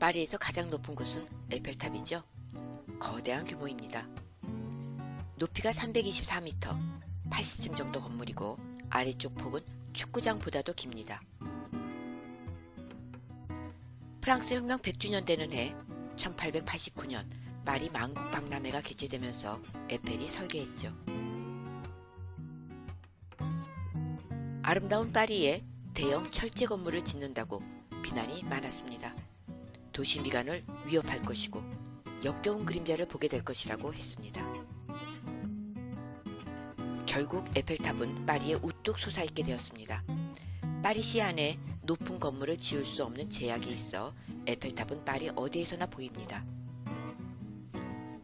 파리에서 가장 높은 곳은 에펠탑이죠. 거대한 규모입니다. 높이가 324m, 80층 정도 건물이고 아래쪽 폭은 축구장보다도 깁니다. 프랑스 혁명 100주년 되는 해 1889년 파리 만국 박람회가 개최되면서 에펠이 설계했죠. 아름다운 파리에 대형 철제 건물을 짓는다고 비난이 많았습니다. 도시 미관을 위협할 것이고 역겨운 그림자를 보게 될 것이라고 했습니다. 결국 에펠탑은 파리에 우뚝 솟아있게 되었습니다. 파리 시 안에 높은 건물을 지을 수 없는 제약이 있어 에펠탑은 파리 어디에서나 보입니다.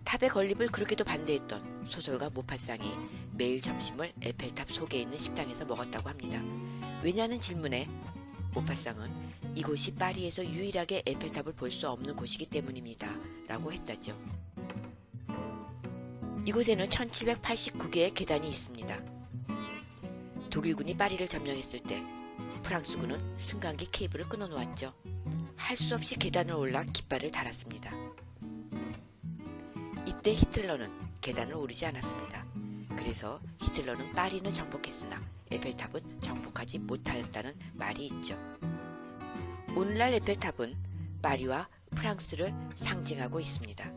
탑의 건립을 그렇게도 반대했던 소설가 모파상이 매일 점심을 에펠탑 속에 있는 식당에서 먹었다고 합니다. 왜냐는 질문에 모파상은 이곳이 파리에서 유일하게 에펠탑을 볼 수 없는 곳이기 때문입니다. 라고 했다죠. 이곳에는 1789개의 계단이 있습니다. 독일군이 파리를 점령했을 때 프랑스군은 승강기 케이블을 끊어놓았죠. 할 수 없이 계단을 올라 깃발을 달았습니다. 이때 히틀러는 계단을 오르지 않았습니다. 그래서 히틀러는 파리는 정복했으나 에펠탑은 정복하지 못하였다는 말이 있죠. 오늘날 에펠탑은 파리와 프랑스를 상징하고 있습니다.